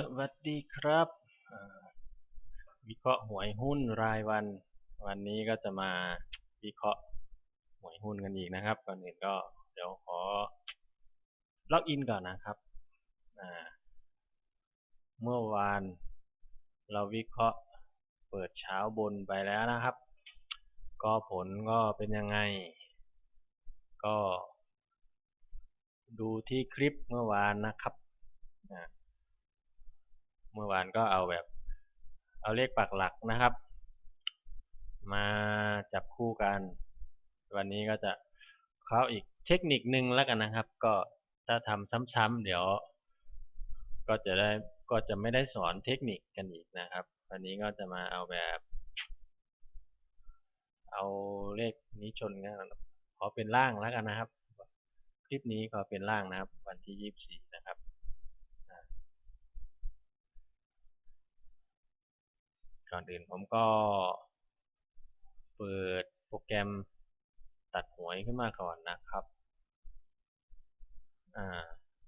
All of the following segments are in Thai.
สวัสดีครับวิเคราะห์หวยหุ้นรายวัน วันนี้ก็จะมาวิเคราะห์หวยหุ้นกันอีกนะครับก่อนอื่นก็เดี๋ยวขอล็อกอินก่อนนะครับเมื่อวาน เราวิเคราะห์เปิดเช้าบนไปแล้วนะครับ ก็ผลก็เป็นยังไง ก็ ดูที่คลิปเมื่อวานนะครับอ่า เมื่อวานก็เอาแบบ เอาเลขปักหลักนะครับ มาจับคู่กัน วันนี้ก็จะเข้าอีกเทคนิคนึงแล้วกันนะครับ ก็ถ้าทำซ้ำๆเดี๋ยว ก็จะได้ก็จะไม่ได้สอนเทคนิคกันอีกนะครับ วันนี้ก็จะมาเอาแบบ เอาเลขนี้ชนกันขอเป็นล่างแล้วกันนะครับ คลิปนี้ก็เป็นล่างนะครับ วันที่ยี่สิบสี่นะครับ ก่อนอื่นผมก็เปิดโปรแกรมตัดหวยขึ้นมาก่อนนะครับ อ่า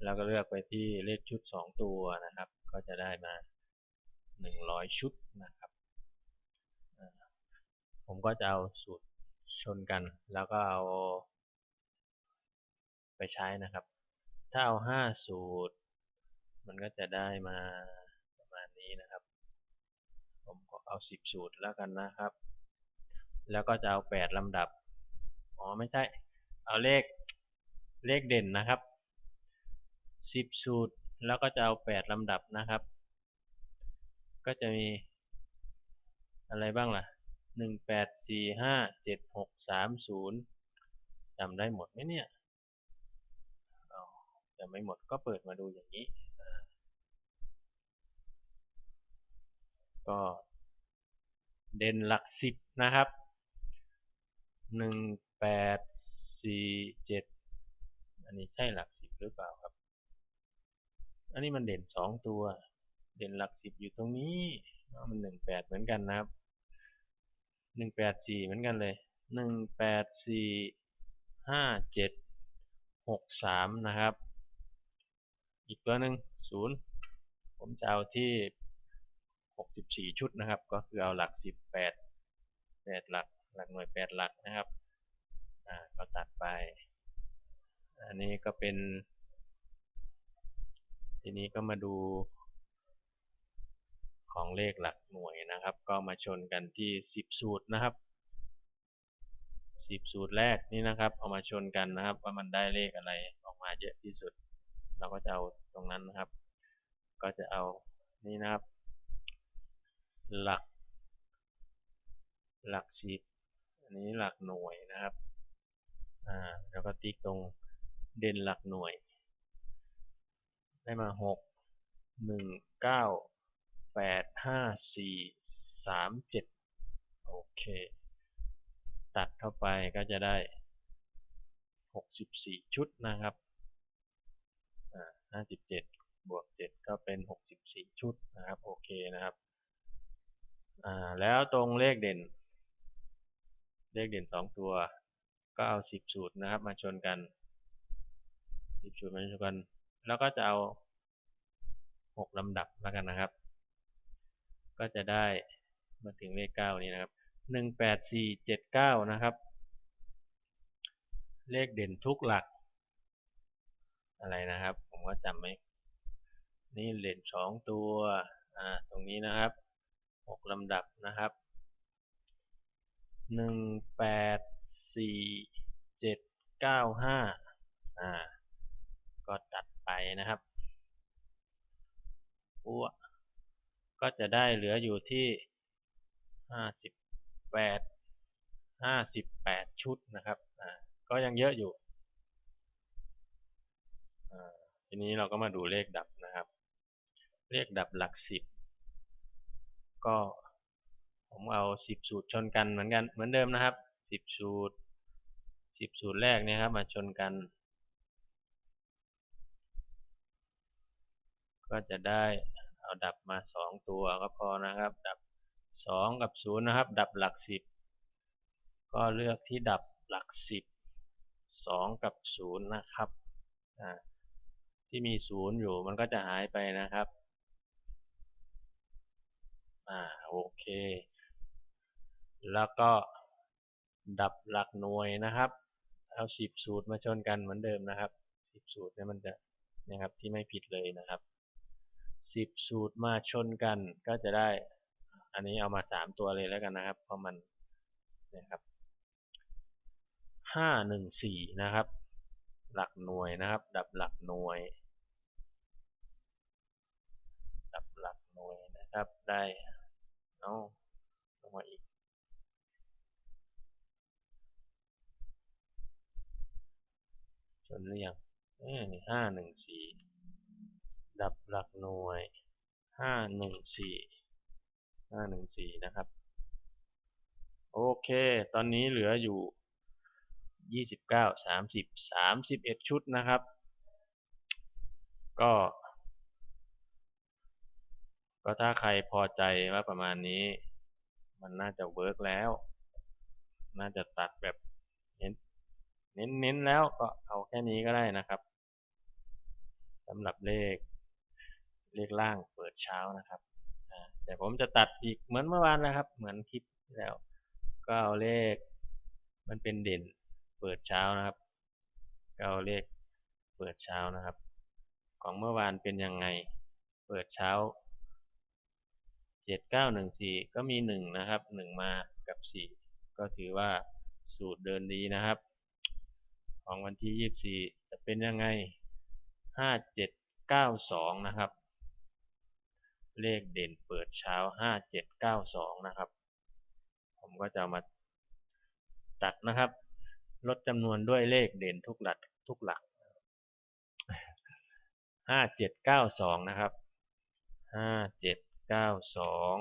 แล้วก็เลือกไปที่เลขชุด 2 ตัวนะครับ ก็จะได้มา 100 ชุดนะครับ ผมก็จะเอาสูตรชนกัน แล้วก็เอา ไปใช้นะครับ ถ้าเอา 5 สูตร มันก็จะได้มาประมาณนี้นะครับ ผมก็เอาสิบสูตรแล้วกันนะครับ แล้วก็จะเอาแปดลำดับ อ๋อไม่ใช่ เอาเลขเลขเด่นนะครับสิบสูตรแล้วก็จะเอาแปดลำดับนะครับ ก็จะมีอะไรบ้างล่ะหนึ่งแปดสี่ห้าเจ็ดหกสามศูนย์จำได้หมดไหมเนี่ยจำไม่หมดก็เปิดมาดูอย่างนี้ ก็เด่นหลักสิบนะครับหนึ่งแปดสี่เจ็ดอันนี้ใช่หลักสิบหรือเปล่าครับ อันนี้มันเด่นสองตัว เด่นหลักสิบอยู่ตรงนี้ มันหนึ่งแปดเหมือนกันนะครับหนึ่งแปดสี่เหมือนกันเลยหนึ่งแปดสี่ห้าเจ็ดหกสามนะครับ อีกตัวหนึ่งศูนย์ผมจะเอาที่ 64 ชุดนะครับ ก็คือเอาหลัก 18 8หลัก หลักหน่วย 8 หลักนะครับอ่าก็ตัดไป อันนี้ก็เป็น ทีนี้ก็มาดู ของเลขหลักหน่วยนะครับ ก็มาชนกันที่ 10 สูตรนะครับ 10 สูตรแรกนี่นะครับ เอามาชนกันนะครับ ว่ามันได้เลขอะไรออกมาเยอะที่สุด เราก็จะเอาตรงนั้นนะครับ ก็จะเอานี่นะครับ หลัก หลักสิบอันนี้หลักหน่วยนะครับ อ่า แล้วก็ติ๊กตรงเด่นหลักหน่วย ได้มาหกหนึ่งเก้าแปดห้าสี่สามเจ็ดโอเค ตัดเข้าไปก็จะได้หกสิบสี่ชุดนะครับ อ่าห้าสิบเจ็ดบวกเจ็ดก็เป็นหกสิบสี่ชุดนะครับ โอเคนะครับ อ่าแล้วตรงเลขเด่น เลขเด่นสองตัว ก็เอาสิบสูตรนะครับ มาชนกันสิบสูตรมาชนกัน แล้วก็จะเอาหกลำดับแล้วกันนะครับ ก็จะได้มาถึงเลขเก้านี้นะครับหนึ่งแปดสี่เจ็ดเก้านะครับ เลขเด่นทุกหลัก อะไรนะครับ ผมก็จำไม่นี่เด่นสองตัว อ่า ตรงนี้นะครับ หกลำดับนะครับหนึ่งแปดสี่เจ็ดเก้าห้าอ่า ก็ตัดไปนะครับปัวก็จะได้เหลืออยู่ที่ห้าสิบแปดห้าสิบแปดชุดนะครับอ่าก็ยังเยอะอยู่อ่าทีนี้เราก็มาดูเลขดับนะครับ เลขดับหลักสิบ ก็ผมเอาสิบสูตรชนกันเหมือนกันเหมือนเดิมนะครับสิบสูตรสิบสูตรแรกเนี่ยครับมาชนกัน ก็จะได้เอาดับมาสองตัวก็พอนะครับ ดับสองกับศูนย์นะครับ ดับหลักสิบก็เลือกที่ดับหลักสิบสองกับศูนย์นะครับที่มีศูนย์อยู่มันก็จะหายไปนะครับ่าโอเค แล้วก็ดับหลักหน่วยนะครับ เอาสิบสูตรมาชนกันเหมือนเดิมนะครับสิบสูตรเนี่ยมันจะนะครับที่ไม่ผิดเลยนะครับสิบสูตรมาชนกันก็จะได้ อันนี้เอามาสามตัวเลยแล้วกันนะครับ เพราะมันนะครับห้าหนึ่งสี่นะครับ หลักหน่วยนะครับ ดับหลักหน่วย ดับหลักหน่วยนะครับ ได้เอาลงมาอีก ชนหรือยัง เอ้นี่ห้าหนึ่งสี่ดับหลักหน่วยห้าหนึ่งสี่ห้าหนึ่งสี่นะครับ โอเค ตอนนี้เหลืออยู่ยี่สิบเก้าสามสิบสามสิบเอ็ดชุดนะครับ ก็ ก็ถ้าใครพอใจว่าประมาณนี้ มันน่าจะเวิร์กแล้ว น่าจะตัดแบบเน้นเน้นเน้นแล้วก็เอาแค่นี้ก็ได้นะครับ สำหรับเลขเลขล่างเปิดเช้านะครับแต่ผมจะตัดอีกเหมือนเมื่อวานนะครับ เหมือนคลิปแล้ว ก็เอาเลข มันเป็นเด่นเปิดเช้านะครับ ก็เอาเลขเปิดเช้านะครับ ของเมื่อวานเป็นยังไง เปิดเช้าเจ็ดเก้าหนึ่งสี่ก็มีหนึ่งนะครับหนึ่งมากับสี่ก็ถือว่าสูตรเดินดีนะครับ ของวันที่ยี่สี่จะเป็นยังไง ห้าเจ็ดเก้าสองนะครับ เลขเด่นเปิดเช้าห้าเจ็ดเก้าสองนะครับ ผมก็จะมาตัดนะครับ ลดจำนวนด้วยเลขเด่นทุกหลักทุกหลักห้าเจ็ดเก้าสองนะครับห้าเจ็ดเก้าสอง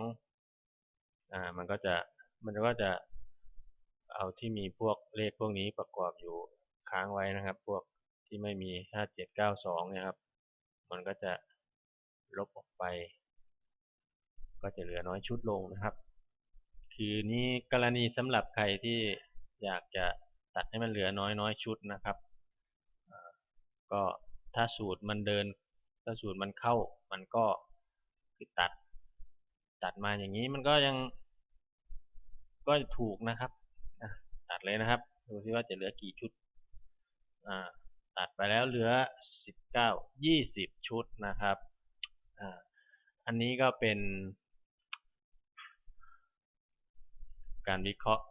อ่ามันก็จะมันก็จะเอาที่มีพวกเลขพวกนี้ประกอบอยู่ค้างไว้นะครับ พวก ที่ไม่มีห้าเจ็ดเก้าสองนี่ยครับ มันก็จะลบออกไป ก็จะเหลือน้อยชุดลงนะครับ คือนี้กรณีสำหรับใครที่อยากจะตัดให้มันเหลือน้อยน้อยชุดนะครับก็ถ้าสูตรมันเดิน ถ้าสูตรมันเข้า มันก็คือตัด ตัดมาอย่างนี้มันก็ยัง ก็ถูกนะครับตัดเลยนะครับ ดูซิว่าจะเหลือกี่ชุด อ่า ตัดไปแล้วเหลือสิบเก้ายี่สิบชุดนะครับอันนี้ก็เป็น การวิเคราะห์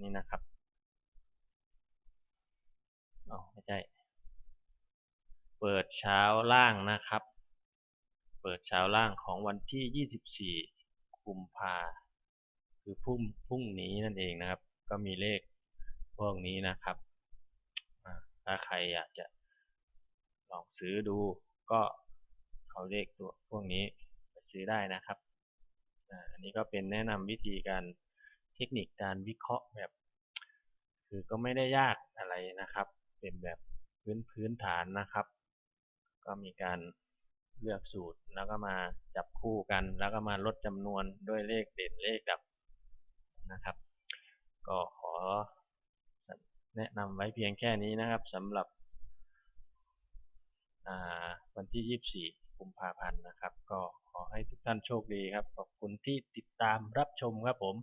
นี่นะครับอ๋อไม่ใช่ เปิดเช้าล่างนะครับ เปิดเช้าล่างของวันที่ 24 กุมภาคือพุ่งพรุ่งนี้นั่นเองนะครับ ก็มีเลขพวกนี้นะครับ ถ้าใครอยากจะลองซื้อดูก็เอาเลขตัวพวกนี้ไปซื้อได้นะครับอันนี้ก็เป็นแนะนำวิธีการเทคนิคการวิเคราะห์แบบ คือก็ไม่ได้ยากอะไรนะครับ เป็นแบบพื้นพื้นฐานนะครับ ก็มีการเลือกสูตรแล้วก็มาจับคู่กัน แล้วก็มาลดจำนวนด้วยเลขเด่นเลขดับนะครับ ก็ขอ แนะนำไว้เพียงแค่นี้นะครับสำหรับวันที่ 24กุมภาพันธ์นะครับ ก็ขอให้ทุกท่านโชคดีครับ ขอบคุณที่ติดตามรับชมครับผม